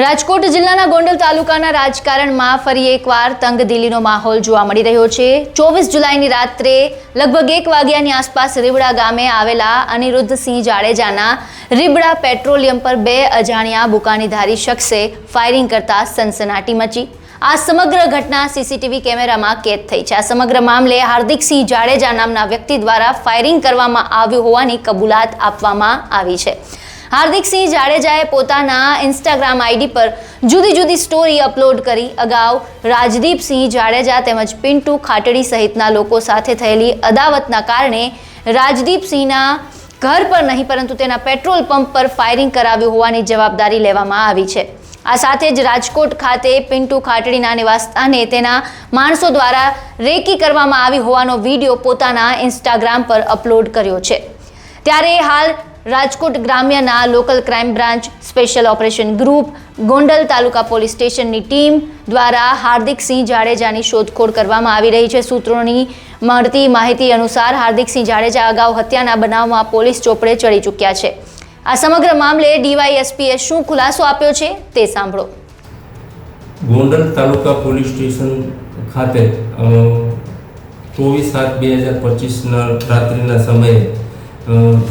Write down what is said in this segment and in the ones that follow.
રાજકોટ જિલ્લાના ગોંડલ તાલુકાના રાજકારણમાં ફરી એકવાર તંગદિલીનો માહોલ જોવા મળી રહ્યો છે. ચોવીસ જુલાઈની રાત્રે લગભગ એક વાગ્યાની આસપાસ રીબડા ગામે આવેલા અનિરુદ્ધસિંહ જાડેજાના રીબડા પેટ્રોલિયમ પર બે અજાણ્યા બુકાનીધારી શખ્સે ફાયરિંગ કરતા સનસનાટી મચી. આ સમગ્ર ઘટના સીસીટીવી કેમેરામાં કેદ થઈ છે. આ સમગ્ર મામલે હાર્દિકસિંહ જાડેજા નામના વ્યક્તિ દ્વારા ફાયરિંગ કરવામાં આવ્યું હોવાની કબૂલાત આપવામાં આવી છે. હાર્દિકસિંહ જાડેજાએ પોતાના ઇન્સ્ટાગ્રામ આઈડી પર જુદી જુદી સ્ટોરી અપલોડ કરી. અગાઉ રાજદીપસિંહ જાડેજા તેમજ પિન્ટુ ખાટડી સહિતના લોકો સાથે થયેલી અદાવતના કારણે રાજદીપસિંહના ઘર પર નહીં, પરંતુ તેના પેટ્રોલ પંપ પર ફાયરિંગ કરાવ્યું હોવાની જવાબદારી લેવામાં આવી છે. આ સાથે જ રાજકોટ ખાતે પિન્ટુ ખાટડીના નિવાસસ્થાને તેના માણસો દ્વારા રેકી કરવામાં આવી હોવાનો વીડિયો પોતાના ઇન્સ્ટાગ્રામ પર અપલોડ કર્યો છે. ત્યારે હાલ Rajkot ગ્રામ્યના local crime branch special operation group, Gondal taluka police સ્ટેશનની ટીમ દ્વારા હાર્દિકસિંહ જાડેજાની શોધખોળ કરવામાં આવી રહી છે. સૂત્રોની મળતી માહિતી અનુસાર હાર્દિકસિંહ જાડેજા અગાઉ હત્યાના બનાવમાં પોલીસ ચોપડે ચડી ચૂક્યા છે. આ સમગ્ર મામલે ડીવાયએસપીએ શું ખુલાસો આપ્યો છે તે સાંભળો. ગોંડલ તાલુકા પોલીસ સ્ટેશન ખાતે ચોવીસ સાત બે હજાર પચીસના રાત્રિના સમયે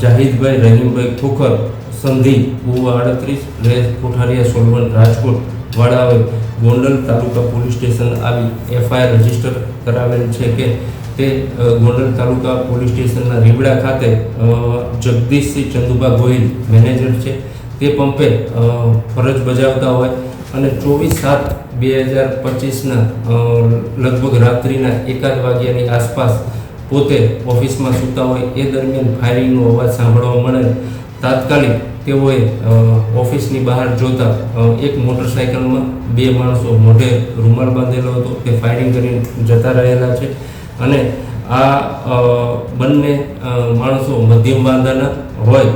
જાહિદભાઈ, રહીમભાઈ, ઠોકર સંધિ કુવા આડત્રીસ, રેસ, કોઠારિયા સોલવન રાજકોટ વાળાઓએ ગોંડલ તાલુકા પોલીસ સ્ટેશન આવી એફઆઈઆર રજિસ્ટર કરાવેલ છે કે તે ગોંડલ તાલુકા પોલીસ સ્ટેશનના રીબડા ખાતે જગદીશસિંહ ચંદુભા ગોહિલ મેનેજર છે. તે પંપે ફરજ બજાવતા હોય અને ચોવીસ સાત બે હજાર પચીસના લગભગ રાત્રિના એકાદ વાગ્યાની આસપાસ પોતે ઓફિસમાં સૂતા હોય, એ દરમિયાન ફાયરિંગનો અવાજ સાંભળવા મળે. તાત્કાલિક તેઓએ ઓફિસની બહાર જોતા એક મોટરસાઇકલમાં બે માણસો મોઢે રૂમાલ બાંધેલો હતો તે ફાયરિંગ કરીને જતા રહેલા છે. અને આ બંને માણસો મધ્યમ બાંધાના હોય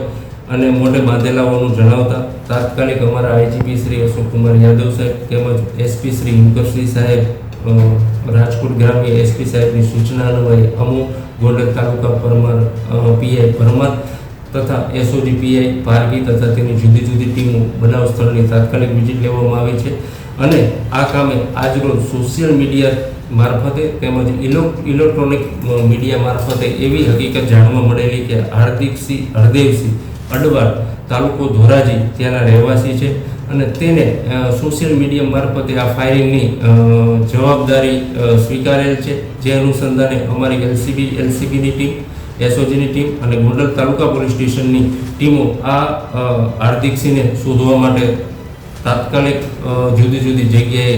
અને મોઢે બાંધેલા હોવાનું જણાવતા તાત્કાલિક અમારા આઈજીપી શ્રી અશોકકુમાર યાદવ સાહેબ તેમજ એસપી શ્રી યુગરસિંહ સાહેબ રાજકોટ ગ્રામ્ય એસપી સાહેબની સૂચના અન્વયે અમુક ગોંડલ તાલુકા પરમાર પીઆઈ પરમાર તથા એસઓજી પીઆઈ પારકી તથા તેની જુદી જુદી ટીમો બનાવ સ્થળની તાત્કાલિક વિઝિટ લેવામાં આવી છે. અને આ કામે આજરોજ સોશિયલ મીડિયા મારફતે તેમજ ઇલો, ઇલેક્ટ્રોનિક મીડિયા મારફતે એવી હકીકત જાણવા મળેલી કે હાર્દિકસિંહ, હરદેવસિંહ અડવાડ તાલુકો ધોરાજી ત્યાંના રહેવાસી છે અને તેને સોશિયલ મીડિયા મારફતે આ ફાયરિંગની જવાબદારી સ્વીકારેલ છે. જે અનુસંધાને અમારી એલસીબી એલસીબીની ટીમ એસઓજીની ટીમ અને ગોંડલ તાલુકા પોલીસ સ્ટેશનની ટીમો આ હાર્દિકસિંહને શોધવા માટે તાત્કાલિક જુદી જુદી જગ્યાએ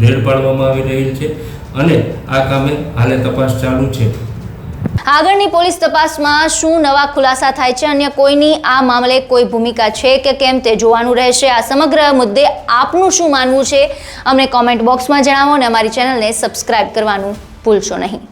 રેડ પાડવામાં આવી રહેલ છે. અને આ કામે હાલે તપાસ ચાલુ છે. આગળની પોલીસ તપાસમાં શું નવા ખુલાસા થાય છે? અન્ય કોઈની આ મામલે કોઈ ભૂમિકા છે કે કેમ તે જોવાનું રહેશે? આ સમગ્ર મુદ્દે આપનું શું માનવું છે? અમને કોમેન્ટ બોક્સમાં જણાવો અને અમારી ચેનલને સબસ્ક્રાઇબ કરવાનું ભૂલશો નહીં.